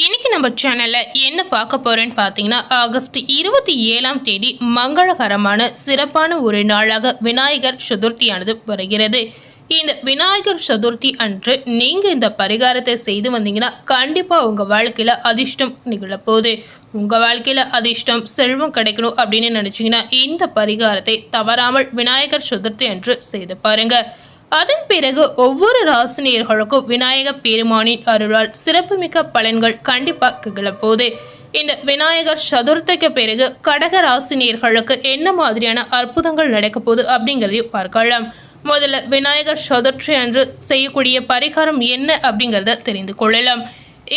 இன்னைக்கு நம்ம சேனல்ல என்ன பார்க்க போறேன்னு பார்த்தீங்கன்னா ஆகஸ்ட் இருபத்தி ஏழாம் தேதி மங்களகரமான சிறப்பான ஒரு நாளாக விநாயகர் சதுர்த்தியானது வருகிறது. இந்த விநாயகர் சதுர்த்தி அன்று நீங்கள் இந்த பரிகாரத்தை செய்து வந்தீங்கன்னா கண்டிப்பாக உங்கள் வாழ்க்கையில் அதிர்ஷ்டம் நிகழப்போகுது உங்கள் வாழ்க்கையில் அதிர்ஷ்டம் செல்வம் கிடைக்கணும் அப்படின்னு நினச்சிங்கன்னா இந்த பரிகாரத்தை தவறாமல் விநாயகர் சதுர்த்தி அன்று செய்து பாருங்கள் அதன் பிறகு ஒவ்வொரு ராசினியர்களுக்கும் விநாயக பெருமானின் அருளால் சிறப்புமிக்க பலன்கள் கண்டிப்பாக கிளப்போது இந்த விநாயகர் சதுர்த்திக்கு பிறகு கடக ராசினியர்களுக்கு என்ன மாதிரியான அற்புதங்கள் நடக்க போகுது அப்படிங்கிறதையும் பார்க்கலாம். முதல்ல விநாயகர் சதுர்த்தி அன்று செய்யக்கூடிய பரிகாரம் என்ன அப்படிங்கிறத தெரிந்து கொள்ளலாம்.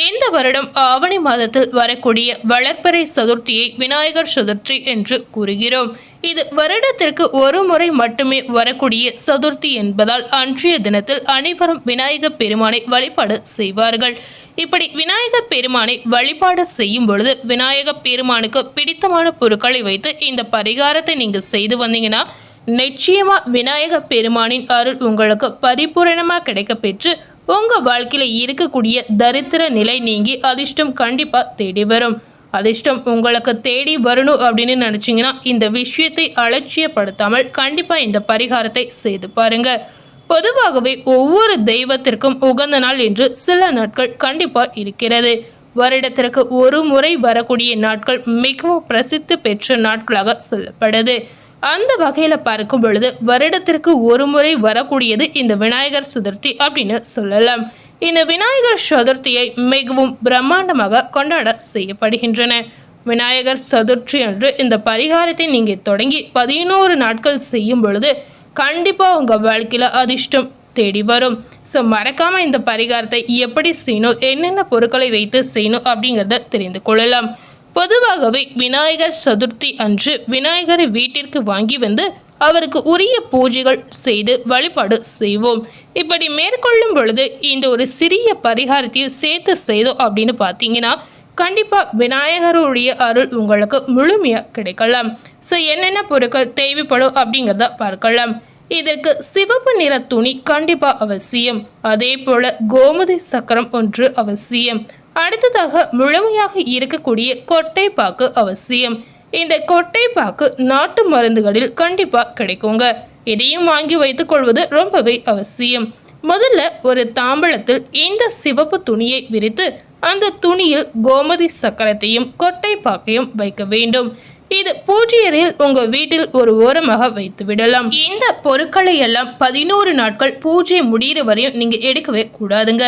இந்த வருடம் ஆவணி மாதத்தில் வரக்கூடிய வளர்ப்பறை சதுர்த்தியை விநாயகர் சதுர்த்தி என்று கூறுகிறோம். இது வருடத்திற்கு ஒரு முறை மட்டுமே வரக்கூடிய சதுர்த்தி என்பதால் அன்றைய தினத்தில் அனைவரும் விநாயகர் பெருமானை வழிபாடு செய்வார்கள். இப்படி விநாயகர் பெருமானை வழிபாடு செய்யும் பொழுது விநாயகர் பெருமானுக்கு பிடித்தமான பொருட்களை வைத்து இந்த பரிகாரத்தை நீங்கள் செய்து வந்தீங்கன்னா நிச்சயமா விநாயகர் பெருமானின் அருள் உங்களுக்கு பரிபூரணமா கிடைக்க பெற்று உங்க வாழ்க்கையில இருக்கக்கூடிய தரித்திர நிலை நீங்கி அதிர்ஷ்டம் கண்டிப்பா தேடி வரும். அதிர்ஷ்டம் உங்களுக்கு தேடி வரணும் அப்படின்னு நினைச்சீங்கன்னா இந்த விஷயத்தை அலட்சியப்படுத்தாமல் கண்டிப்பாக இந்த பரிகாரத்தை செய்து பாருங்க. பொதுவாகவே ஒவ்வொரு தெய்வத்திற்கும் உகந்த நாள் என்று சில நாட்கள் கண்டிப்பாக இருக்கிறது. வருடத்திற்கு ஒரு முறை வரக்கூடிய நாட்கள் மிகவும் பிரசித்தி பெற்ற நாட்களாக சொல்லப்படுது. அந்த வகையில் பார்க்கும் பொழுது வருடத்திற்கு ஒரு முறை வரக்கூடியது இந்த விநாயகர் சதுர்த்தி அப்படின்னு சொல்லலாம். இந்த விநாயகர் சதுர்த்தியை மிகவும் பிரம்மாண்டமாக கொண்டாட செய்யப்படுகின்றன. விநாயகர் சதுர்த்தி அன்று இந்த பரிகாரத்தை நீங்கள் தொடங்கி பதினோரு நாட்கள் செய்யும் பொழுது கண்டிப்பாக உங்கள் வாழ்க்கையில் அதிர்ஷ்டம் தேடி வரும். ஸோ மறக்காமல் இந்த பரிகாரத்தை எப்படி செய்யணும் என்னென்ன பொருட்களை வைத்து செய்யணும் அப்படிங்கிறத தெரிந்து கொள்ளலாம். பொதுவாகவே விநாயகர் சதுர்த்தி அன்று விநாயகரை வீட்டிற்கு வாங்கி வந்து அவருக்கு உரிய பூஜைகள் செய்து வழிபாடு செய்வோம். இப்படி மேற்கொள்ளும் பொழுது இந்த ஒரு சிறிய பரிகாரத்தையும் சேர்த்து செய்தோம் அப்படின்னு பார்த்தீங்கன்னா கண்டிப்பாக விநாயகருடைய அருள் உங்களுக்கு முழுமையாக கிடைக்கலாம். ஸோ என்னென்ன பொருட்கள் தேவைப்படும் அப்படிங்கிறத பார்க்கலாம். இதற்கு சிவப்பு நிற துணி கண்டிப்பாக அவசியம். அதே போல் கோமதி சக்கரம் ஒன்று அவசியம். அடுத்ததாக முழுமையாக இருக்கக்கூடிய கொட்டை பாக்கு அவசியம். இந்த கொட்டை பாக்கு நாட்டு மருந்துகளில் கண்டிப்பாக கிடைக்குங்க. இதையும் வாங்கி வைத்துக் கொள்வது ரொம்பவே அவசியம். முதல்ல ஒரு தாம்பழத்தில் இந்த சிவப்பு துணியை விரித்து அந்த துணியில் கோமதி சக்கரத்தையும் கொட்டைப்பாக்கையும் வைக்க வேண்டும். இது பூஜ்ஜியரில் உங்க வீட்டில் ஒரு ஓரமாக வைத்து விடலாம். இந்த பொருட்களை எல்லாம் பதினோரு நாட்கள் பூஜை முடிகிற வரையும் நீங்க எடுக்கவே கூடாதுங்க.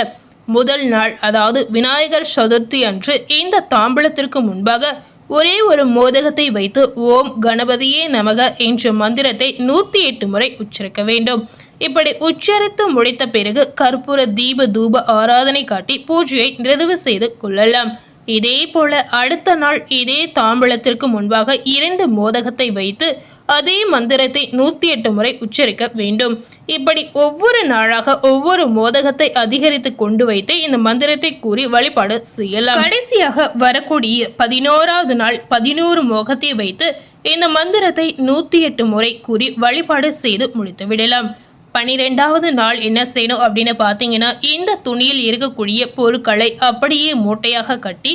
முதல் நாள் அதாவது விநாயகர் சதுர்த்தி அன்று இந்த தாம்பழத்திற்கு முன்பாக ஒரே ஒரு மோதகத்தை வைத்து ஓம் கணபதியே நமக என்ற மந்திரத்தை நூற்றி எட்டு முறை உச்சரிக்க வேண்டும். இப்படி உச்சரித்து முடித்த பிறகு கற்பூர தீப தூப ஆராதனை காட்டி பூஜையை நிறைவு செய்து கொள்ளலாம். இதே போல அடுத்த நாள் இதே தாம்பழத்திற்கு முன்பாக இரண்டு மோதகத்தை வைத்து அதே மந்திரத்தை நூற்றி எட்டு முறை உச்சரிக்க வேண்டும். இப்படி ஒவ்வொரு நாளாக ஒவ்வொரு மோதகத்தை அதிகரித்து கொண்டு வைத்து இந்த மந்திரத்தை கூறி வழிபாடு செய்யலாம். கடைசியாக வரக்கூடிய பதினோராவது நாள் பதினோரு மோகத்தை வைத்து இந்த மந்திரத்தை நூற்றி எட்டு முறை கூறி வழிபாடு செய்து முடித்து விடலாம். பனிரெண்டாவது நாள் என்ன செய்யணும் அப்படின்னு பார்த்தீங்கன்னா இந்த துணியில் இருக்கக்கூடிய பொருட்களை அப்படியே மூட்டையாக கட்டி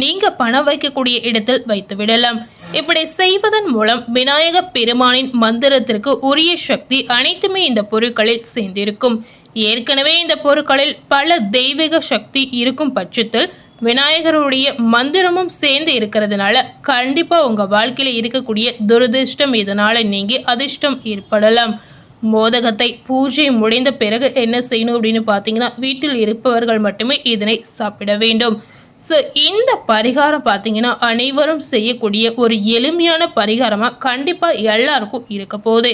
நீங்கள் பணம் வைக்கக்கூடிய இடத்தில் வைத்து விடலாம். இப்படி செய்வதன் மூலம் விநாயக பெருமானின் மந்திரத்திற்கு உரிய சக்தி அனைத்துமே இந்த பொருட்களில் சேர்ந்திருக்கும். ஏற்கனவே இந்த பொருட்களில் பல தெய்வீக சக்தி இருக்கும் பட்சத்தில் விநாயகருடைய மந்திரமும் சேர்ந்து இருக்கிறதுனால கண்டிப்பாக உங்கள் வாழ்க்கையில் இருக்கக்கூடிய துரதிர்ஷ்டம் இதனால் நீங்கி அதிர்ஷ்டம் ஏற்படலாம். மோதகத்தை பூஜை முடிந்த பிறகு என்ன செய்யணும் அப்படின்னு பார்த்தீங்கன்னா வீட்டில் இருப்பவர்கள் மட்டுமே இதனை சாப்பிட வேண்டும். ஸோ இந்த பரிகாரம் பார்த்தீங்கன்னா அனைவரும் செய்யக்கூடிய ஒரு எளிமையான பரிகாரமாக கண்டிப்பாக எல்லாருக்கும் இருக்க போகுது.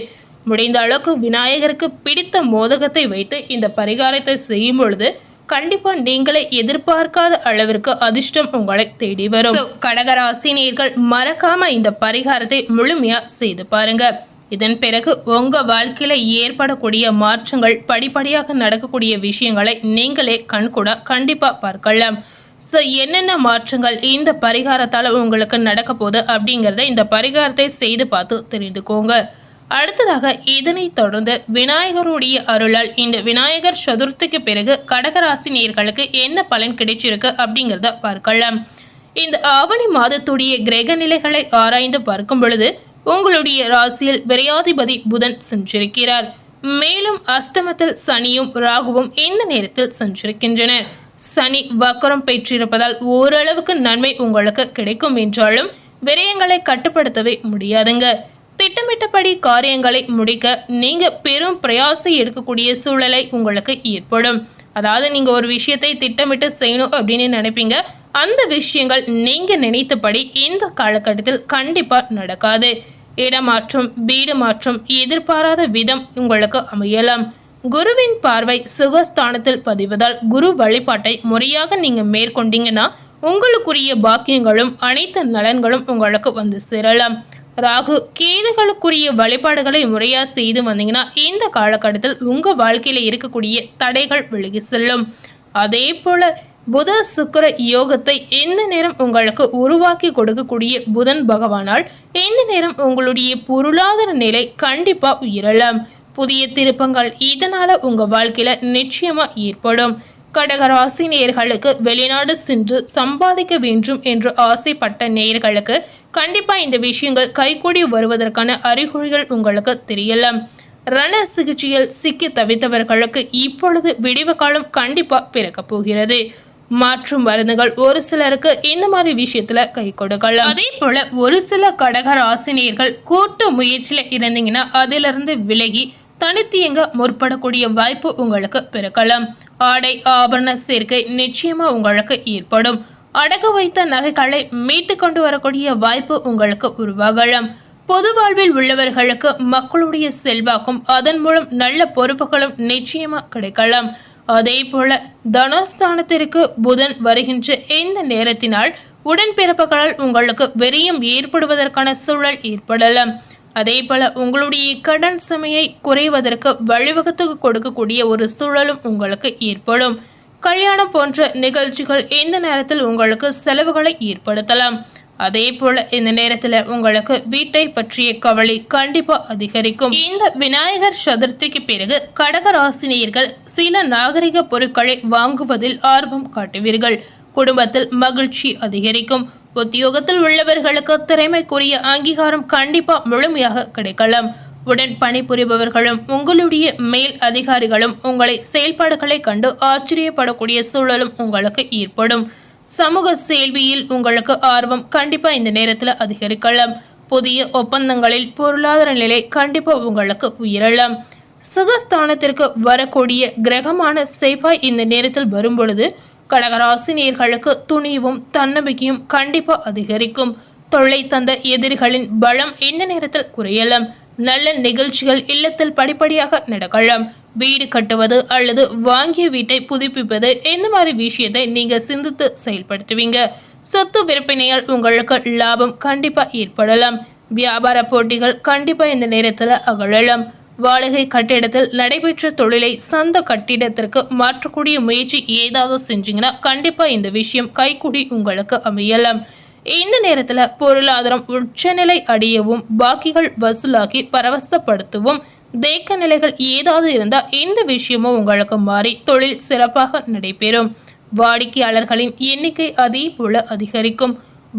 முடிந்த அளவுக்கு விநாயகருக்கு பிடித்த மோதகத்தை வைத்து இந்த பரிகாரத்தை செய்யும் பொழுது கண்டிப்பா நீங்களே எதிர்பார்க்காத அளவிற்கு அதிர்ஷ்டம் உங்களை தேடி வரும். கடகராசினியர்கள் மறக்காம இந்த பரிகாரத்தை முழுமையா செய்து பாருங்க. இதன் பிறகு உங்க வாழ்க்கையில ஏற்படக்கூடிய மாற்றங்கள் படிப்படியாக நடக்கக்கூடிய விஷயங்களை நீங்களே கண்கூட கண்டிப்பா பார்க்கலாம். ஸோ என்னென்ன மாற்றங்கள் இந்த பரிகாரத்தால் உங்களுக்கு நடக்க போகுது அப்படிங்கிறத இந்த பரிகாரத்தை செய்து பார்த்து தெரிந்துக்கோங்க. அடுத்ததாக இதனைத் தொடர்ந்து விநாயகருடைய அருளால் இந்த விநாயகர் சதுர்த்திக்கு பிறகு கடகராசி நேர்களுக்கு என்ன பலன் கிடைச்சிருக்கு அப்படிங்கிறத பார்க்கலாம். இந்த ஆவணி மாதத்துடைய கிரக நிலைகளை ஆராய்ந்து பார்க்கும் பொழுது உங்களுடைய ராசியில் விரையாதிபதி புதன் சென்றிருக்கிறார். மேலும் அஷ்டமத்தில் சனியும் ராகுவும் இந்த நேரத்தில் சென்றிருக்கின்றனர். சனி வக்கரம் பெற்றிருப்பதால் ஓரளவுக்கு நன்மை உங்களுக்கு கிடைக்கும் என்றாலும் விரயங்களை கட்டுப்படுத்தவே முடியாதுங்க. திட்டமிட்டபடி காரியங்களை முடிக்க நீங்க பெரும் பிரயாசம் எடுக்கக்கூடிய சூழலை உங்களுக்கு ஏற்படும். அதாவது நீங்க ஒரு விஷயத்தை திட்டமிட்டு செய்யணும் அப்படின்னு நினைப்பீங்க. அந்த விஷயங்கள் நீங்க நினைத்தபடி இந்த காலகட்டத்தில் கண்டிப்பா நடக்காது. இடமாற்றம் வீடு மாற்றம் எதிர்பாராத விதம் உங்களுக்கு அமையலாம். குருவின் பார்வை சுகஸ்தானத்தில் பதிவதால் குரு வழிபாட்டை முறையாக நீங்கள் மேற்கொண்டீங்கன்னா உங்களுக்குரிய பாக்கியங்களும் அனைத்து நலன்களும் உங்களுக்கு வந்து சேரலாம். ராகு கேதுகளுக்குரிய வழிபாடுகளை முறையாக செய்து வந்தீங்கன்னா இந்த காலகட்டத்தில் உங்கள் வாழ்க்கையில் இருக்கக்கூடிய தடைகள் விலகி செல்லும். அதே போல புத சுக்கிர யோகத்தை எந்த நேரம் உங்களுக்கு உருவாக்கி கொடுக்கக்கூடிய புதன் பகவானால் எந்த நேரம் உங்களுடைய பொருளாதார நிலை கண்டிப்பாக உயரலாம். புதிய திருப்பங்கள். இதனால் உங்கள் வாழ்க்கையில் நிச்சயமாக ஏற்படும். கடகராசி நேயர்களுக்கு வெளிநாடு சென்று சம்பாதிக்க வேண்டும் என்று ஆசைப்பட்ட நேயர்களுக்கு கண்டிப்பாக இந்த விஷயங்கள் கைகூடி வருவதற்கான அறிகுறிகள் உங்களுக்கு தெரியலாம். ரண சிகிச்சையில் சிக்கி தவித்தவர்களுக்கு இப்பொழுது விடிவு காலம் கண்டிப்பாக பிறக்கப் போகிறது. மாற்றும் மருந்துகள் ஒரு சிலருக்கு இந்த மாதிரி விஷயத்துல கை கொடுக்கலாம். அதே போல ஒரு சில கடக ராசினியர்கள் கூட்டு முயற்சியில இருந்தீங்கன்னா அதிலிருந்து விலகி தனித்தியங்க முற்படக்கூடிய வாய்ப்பு உங்களுக்கு பிறக்கலாம். ஆடை ஆபரண சேர்க்கை நிச்சயமா உங்களுக்கு ஏற்படும். அடகு வைத்த நகைகளை மீட்டு கொண்டு வரக்கூடிய வாய்ப்பு உங்களுக்கு உருவாகலாம். பொது வாழ்வில் உள்ளவர்களுக்கு மக்களுடைய செல்வாக்கும் அதன் மூலம் நல்ல பொறுப்புகளும் நிச்சயமா கிடைக்கலாம். அதே போல தனஸ்தானத்திற்கு புதன் வருகின்ற இந்த நேரத்தினால் உடன்பிறப்புகளால் உங்களுக்கு வெறியம் ஏற்படுவதற்கான சூழல் ஏற்படலாம். அதே போல உங்களுடைய கடன் சுமையை குறைவதற்கு வழிவகுத்து கொடுக்கக்கூடிய ஒரு சூழலும் உங்களுக்கு ஏற்படும். கல்யாணம் போன்ற நிகழ்ச்சிகள் இந்த நேரத்தில் உங்களுக்கு செலவுகளை ஏற்படுத்தலாம். அதே போல இந்த நேரத்தில் உங்களுக்கு வீட்டை பற்றிய கவலை கண்டிப்பா அதிகரிக்கும். இந்த விநாயகர் சதுர்த்திக்கு பிறகு கடக ராசினியர்கள் சில நாகரிக பொருட்களை வாங்குவதில் ஆர்வம் காட்டுவீர்கள். குடும்பத்தில் மகிழ்ச்சி அதிகரிக்கும். உத்தியோகத்தில் உள்ளவர்களுக்கு திறமைக்குரிய அங்கீகாரம் கண்டிப்பா முழுமையாக கிடைக்கலாம். உடன் பணிபுரிபவர்களும் உங்களுடைய மேல் அதிகாரிகளும் உங்களை செயல்பாடுகளை கண்டு ஆச்சரியப்படக்கூடிய சூழலும் உங்களுக்கு ஏற்படும். சமூக சேல்வியில் உங்களுக்கு ஆர்வம் கண்டிப்பா இந்த நேரத்தில் அதிகரிக்கலாம். புதிய ஒப்பந்தங்களில் பொருளாதார நிலை கண்டிப்பா உங்களுக்கு உயரலாம். சுகஸ்தானத்திற்கு வரக்கூடிய கிரகமான செவ்வாய் இந்த நேரத்தில் வரும்பொழுது கடகராசினியர்களுக்கு துணிவும் தன்னம்பிக்கையும் கண்டிப்பாக அதிகரிக்கும். தொல்லை தந்த எதிரிகளின் பலம் இந்த நேரத்தில் குறையலாம். நல்ல நிகழ்ச்சிகள் இல்லத்தில் படிப்படியாக நடக்கலாம். வீடு கட்டுவது அல்லது வாங்கிய வீட்டை புதுப்பிப்பது இந்த மாதிரி விஷயத்தை நீங்கள் சிந்தித்து செயல்படுத்துவீங்க. சொத்து விற்பனையால் உங்களுக்கு லாபம் கண்டிப்பாக ஏற்படலாம். வியாபார போட்டிகள் கண்டிப்பாக இந்த நேரத்தில் அகழலாம் வாடகை கட்டிடத்தில் நடைபெற்ற தொழிலை சொந்த கட்டிடத்திற்கு மாற்றக்கூடிய முயற்சி ஏதாவது செஞ்சீங்கன்னா கண்டிப்பாக இந்த விஷயம் கைக்குடி உங்களுக்கு அமையலாம். இந்த நேரத்தில் பொருளாதாரம் உச்சநிலை அடையவும் பாக்கிகள் வசூலாக்கி பரவசப்படுத்தவும் தேக்க நிலைகள் ஏதாவது இருந்தால் இந்த விஷயமும் உங்களுக்கு மாறி தொழில் சிறப்பாக நடைபெறும். வாடிக்கையாளர்களின் எண்ணிக்கை அதே போல அதிகரிக்கும்.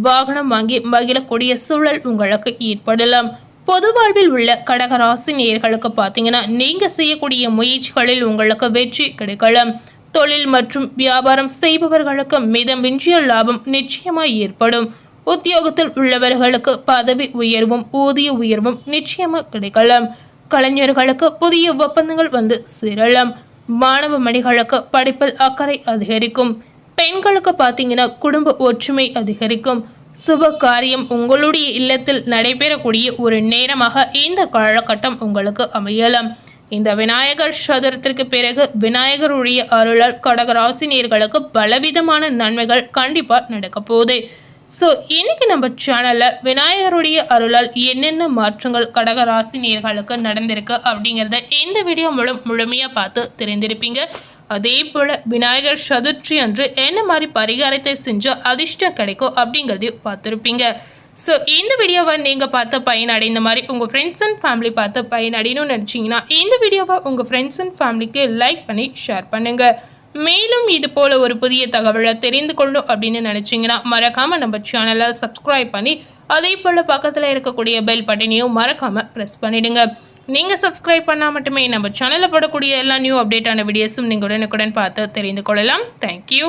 வாகனம் வாங்கி மகிழக்கூடிய சூழல் உங்களுக்கு ஏற்படலாம். பொது வாழ்வில் உள்ள கடகராசி நேர்களுக்கு பார்த்தீங்கன்னா நீங்கள் செய்யக்கூடிய முயற்சிகளில் உங்களுக்கு வெற்றி கிடைக்கலாம். தொழில் மற்றும் வியாபாரம் செய்பவர்களுக்கு மிதமின்றிய லாபம் நிச்சயமாக ஏற்படும். உத்தியோகத்தில் உள்ளவர்களுக்கு பதவி உயர்வும் ஊதிய உயர்வும் நிச்சயமாக கிடைக்கலாம். கலைஞர்களுக்கு புதிய ஒப்பந்தங்கள் வந்து சேரலாம். மாணவ மணிகளுக்கு படிப்பில் அக்கறை அதிகரிக்கும். பெண்களுக்கு பார்த்தீங்கன்னா குடும்ப ஒற்றுமை அதிகரிக்கும். சுப காரியம் உங்களுடைய இல்லத்தில் நடைபெறக்கூடிய ஒரு நேரமாக இந்த காலகட்டம் உங்களுக்கு அமையலாம். இந்த விநாயகர் சதுரத்திற்கு பிறகு விநாயகருடைய அருளால் கடகராசினியர்களுக்கு பலவிதமான நன்மைகள் கண்டிப்பாக நடக்க போகுது. ஸோ இன்னைக்கு நம்ம சேனலில் விநாயகருடைய அருளால் என்னென்ன மாற்றங்கள் கடகராசி நேர்களுக்கு நடந்திருக்கு அப்படிங்கிறத இந்த வீடியோ மூலம் முழுமையாக பார்த்து தெரிந்திருப்பீங்க. அதே போல் விநாயகர் சதுர்த்தி அன்று என்ன மாதிரி பரிகாரத்தை செஞ்சால் அதிர்ஷ்டம் கிடைக்கும் அப்படிங்கிறதையும் பார்த்துருப்பீங்க. ஸோ இந்த வீடியோவை நீங்கள் பார்த்து பயனடைந்த மாதிரி உங்கள் ஃப்ரெண்ட்ஸ் அண்ட் ஃபேமிலி பார்த்து பயனடையணும்னு நினச்சிங்கன்னா இந்த வீடியோவை உங்கள் ஃப்ரெண்ட்ஸ் அண்ட் ஃபேமிலிக்கு லைக் பண்ணி ஷேர் பண்ணுங்கள் மேலும் இது போல் ஒரு புதிய தகவலை தெரிந்து கொள்ளணும் அப்படின்னு நினச்சிங்கன்னா மறக்காமல் நம்ம சேனலை சப்ஸ்கிரைப் பண்ணி அதே போல் பக்கத்தில் இருக்கக்கூடிய பெல் பட்டனையும் மறக்காமல் ப்ரெஸ் பண்ணிவிடுங்க நீங்கள் சப்ஸ்கிரைப் பண்ணால் மட்டுமே நம்ம சேனலில் போடக்கூடிய எல்லா நியூ அப்டேட்டான வீடியோஸும் நீங்கள் உடனுக்குடன் பார்த்து தெரிந்து கொள்ளலாம். தேங்க்யூ